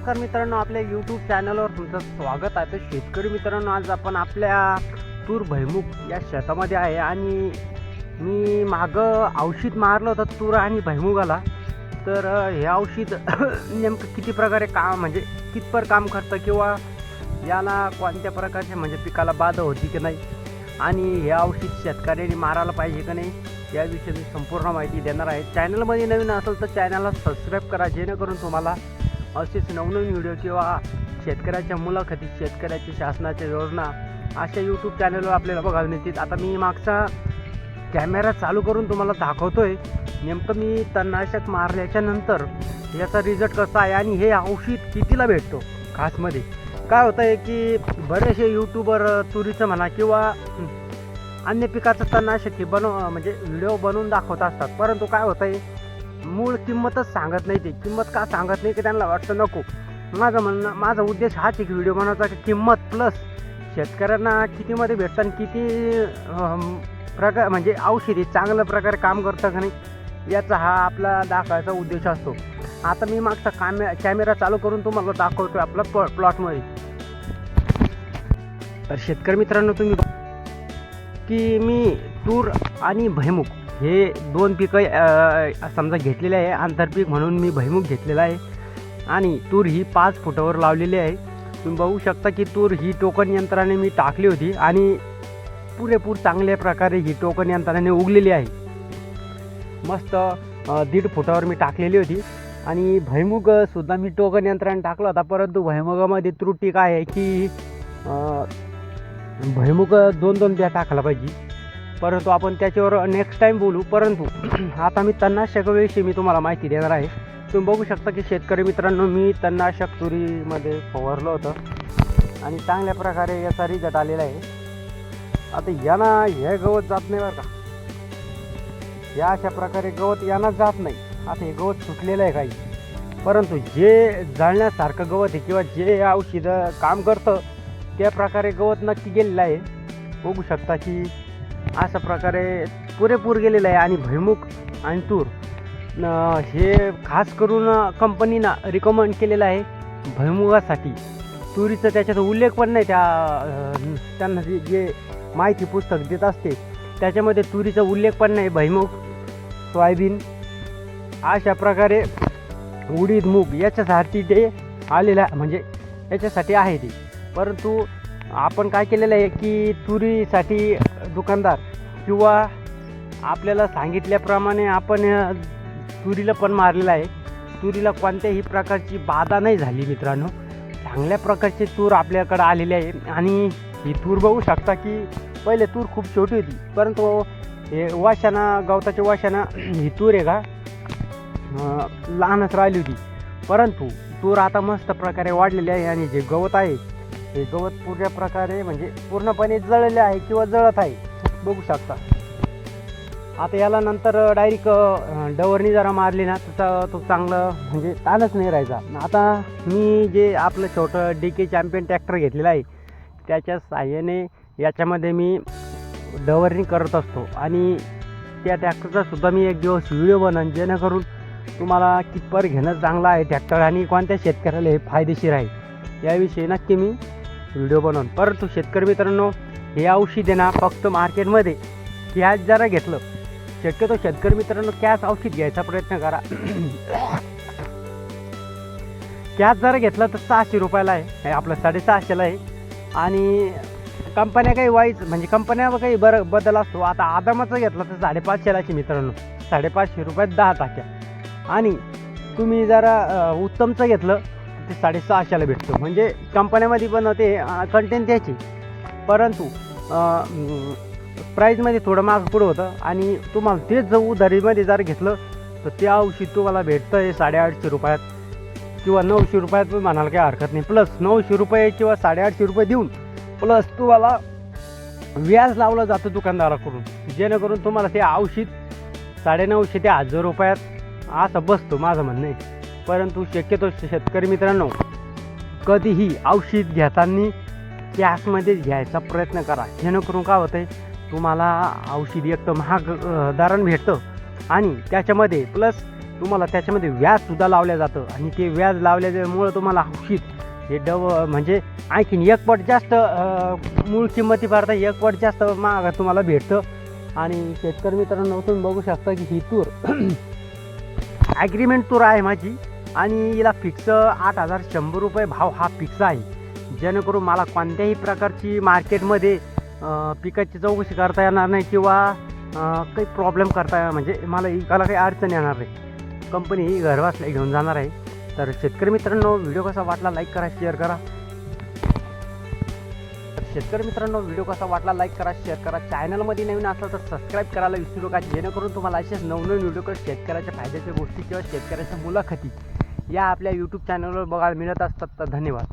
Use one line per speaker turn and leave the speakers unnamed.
नमस्कार मित्रांनो आपल्या यूट्यूब चॅनलवर तुमचं स्वागत आहे. तर शेतकरी मित्रांनो आज आपण आपल्या तूर भैमुख या शेतामध्ये आहे आणि मी मागं औषध मारलं होतं तूर आणि भैमुगाला. तर हे औषध नेमकं किती प्रकारे काम म्हणजे कितपर काम करतं किंवा याला कोणत्या प्रकारचे म्हणजे पिकाला बाधा होती की नाही? आणि हे औषध शेतकऱ्यांनी मारायला पाहिजे का नाही? याविषयी मी संपूर्ण माहिती देणार आहे. चॅनलमध्ये नवीन असेल तर चॅनलला सबस्क्राईब करा जेणेकरून तुम्हाला असेच नवनवीन व्हिडिओ किंवा शेतकऱ्याच्या मुलाखती शेतकऱ्याच्या शासनाच्या योजना अशा यूट्यूब चॅनलवर आपल्याला बघायला मिळतील. आता मी मागचा कॅमेरा चालू करून तुम्हाला दाखवतोय. नेमकं मी तणनाशक मारल्याच्या नंतर याचा रिझल्ट कसा आहे आणि हे औषध कितीला भेटतो? खासमध्ये. काय होतं आहे की बरेचसे यूट्यूबर तुरीचं म्हणा किंवा अन्य पिकाचं तणनाशक हे बनव म्हणजे व्हिडिओ बनवून दाखवत असतात. परंतु काय होतं आहे मूळ किंमतच सांगत नाही ते. किंमत का सांगत नाही की त्यांना वाटतं नको. माझं म्हणणं माझा उद्देश हाच एक व्हिडिओ बनवायचा की किंमत प्लस शेतकऱ्यांना कितीमध्ये भेटतं आणि किती प्रकार म्हणजे औषधी चांगल्या प्रकारे काम करतं का नाही याचा हा आपला दाखवायचा उद्देश असतो. आता मी मागचा कॅमे कॅमेरा चालू करून तुम्हाला दाखवतो आपला प्लॉ प्लॉटमध्ये तर शेतकरी मित्रांनो तुम्ही की मी तूर आणि भैमुख हे दोन पिकं समजा घेतलेले आहे आंतरपीक म्हणून मी भैमुख घेतलेला आहे. आणि तूर ही पाच फुटावर लावलेली आहे. तुम्ही बघू शकता की तूर ही टोकन यंत्राने मी टाकली होती आणि पुरेपूर चांगल्या प्रकारे ही टोकन यंत्राने उगलेली आहे. मस्त दीड फुटावर मी टाकलेली होती. आणि भैमुगसुद्धा मी टोकन यंत्राने टाकला होता परंतु भैमुगामध्ये त्रुटी काय आहे की अ, भैमुग दोन दोन बिया टाकायला पाहिजे. परंतु आपण त्याच्यावर नेक्स्ट टाईम बोलू. परंतु आता मी तणनाशकाविषयी मी तुम्हाला माहिती देणार आहे. तुम्ही बघू शकता की शेतकरी मित्रांनो मी तणनाशक तुरीमध्ये फवारलं होतं. आणि चांगल्या प्रकारे याचा रिझल्ट आलेला आहे. आता यांना हे गवत जात नाही बरं का. या अशा प्रकारे गवत यांना जात नाही. आता हे गवत सुटलेलं आहे काही. परंतु जे जाळण्यासारखं गवत आहे किंवा जे औषधं काम करतं त्या प्रकारे गवत नक्की गेलेलं आहे. बघू शकता की अशा प्रकारे पुरेपूर गेलेलं आहे आणि भैमुख आणि तूर. हे खास करून कंपनीनं रिकमेंड केलेलं आहे भैमुगासाठी तुरीचं त्याच्यात उल्लेख पण नाही त्या त्यांना जे माहिती पुस्तक देत असते त्याच्यामध्ये तुरीचा उल्लेख पण नाही भैमुख सोयाबीन अशा प्रकारे उडीद मूग याच्यासाठी ते आलेलं आहे म्हणजे याच्यासाठी आहे ते. परंतु आपण काय केलेलं आहे की तुरीसाठी दुकानदार किंवा आपल्याला सांगितल्याप्रमाणे आपण तुरीला पण मारलेलं आहे. तुरीला कोणत्याही प्रकारची बाधा नाही झाली मित्रांनो. चांगल्या प्रकारची तूर आपल्याकडं आलेली आहे आणि ही तूर बघू शकता की पहिले तूर खूप छोटी होती परंतु हे वाशाना गवताच्या वाशाना ही तूर आहे का? लहानच राहिली होती. परंतु तूर आता मस्त प्रकारे वाढलेली आहे आणि जे गवत आहे हे गवत पूर्ण प्रकारे म्हणजे पूर्णपणे जळले आहे किंवा जळत आहे. बघू शकता. आता याला नंतर डायरेक्ट डवरनी जरा मारली ना तर तो चांगलं म्हणजे ताणच नाही राहायचा. आता मी जे आपलं छोटं डी के चॅम्पियन ट्रॅक्टर घेतलेलं आहे त्याच्या साहाय्याने याच्यामध्ये मी डवरनी करत असतो. आणि त्या ट्रॅक्टरचा सुद्धा मी एक दिवस व्हिडिओ बनन जेणेकरून तुम्हाला कितपर घेणं चांगलं आहे ट्रॅक्टर आणि कोणत्या शेतकऱ्याला हे फायदेशीर आहे याविषयी नक्की मी व्हिडिओ बनवून. परंतु शेतकरी मित्रांनो हे औषध ना फक्त मार्केटमध्ये. कॅश जरा घेतलं. शक्यतो शेतकरी मित्रांनो कॅश औषध घ्यायचा प्रयत्न करा. कॅश जरा घेतलं तर सहाशे रुपयाला आहे. हे आपलं साडेसहाशेला आहे. आणि कंपन्या काही वाईज म्हणजे कंपन्या काही बरं बदल असतो. आता आदामाचं घेतलं तर साडेपाचशेलाची मित्रांनो. साडेपाचशे रुपयात दहा टाक्या. आणि तुम्ही जरा उत्तमचं घेतलं. ते साडेसहाशेला भेटतं. म्हणजे कंपन्यामध्ये पण ते कंटेंट त्याची परंतु प्राईजमध्ये थोडं माग पुढं होतं आणि तुम्हाला तेच जर उधारीमध्ये जर घेतलं तर ते औषध तुम्हाला भेटतं आहे साडेआठशे रुपयात किंवा नऊशे रुपयात पण म्हणायला काही हरकत नाही. प्लस नऊशे रुपये किंवा साडेआठशे रुपये देऊन प्लस तुम्हाला व्याज लावलं जातं दुकानदाराकडून. जेणेकरून तुम्हाला ते औषध साडेनऊशे ते हजार रुपयात असं बसतो माझं म्हणणं आहे. परंतु शक्यतो शेतकरी मित्रांनो कधीही औषध घेताना कॅशमध्येच घ्यायचा प्रयत्न करा. जेणेकरून काय होतं आहे तुम्हाला औषध एक तर महाग दारण भेटतं आणि त्याच्यामध्ये प्लस तुम्हाला त्याच्यामध्ये व्याजसुद्धा लावलं जातं आणि ते व्याज लावल्यामुळं तुम्हाला औषध हे डव म्हणजे आणखीन एक पट जास्त मूळ किंमती भरता एक पट जास्त महाग तुम्हाला भेटतं. आणि शेतकरी मित्रांनो तुम्ही बघू शकता की ही तूर ॲग्रीमेंट तूर आहे माझी. आणि हिला फिक्स आठ हजार शंभर रुपये भाव हा फिक्स आहे. जेणेकरून मला कोणत्याही प्रकारची मार्केटमध्ये पिकाची चौकशी करता येणार नाही किंवा काही प्रॉब्लेम करता म्हणजे मला इकाला काही अडचण येणार नाही. कंपनी ही घरबसल्या घेऊन जाणार आहे. तर शेतकरी मित्रांनो व्हिडिओ कसा वाटला लाईक करा शेअर करा. तर शेतकरी मित्रांनो व्हिडिओ कसा वाटला लाईक करा शेअर करा. चॅनलमध्ये नवीन असलं तर सबस्क्राईब करायला विसरू नका जेणेकरून तुम्हाला असेच नवनवीन व्हिडिओ शेतकऱ्याच्या फायद्याच्या गोष्टी किंवा शेतकऱ्याच्या मुलाखती या आपल्या यूट्यूब चॅनलवर बघायला मिळत असतात तर धन्यवाद.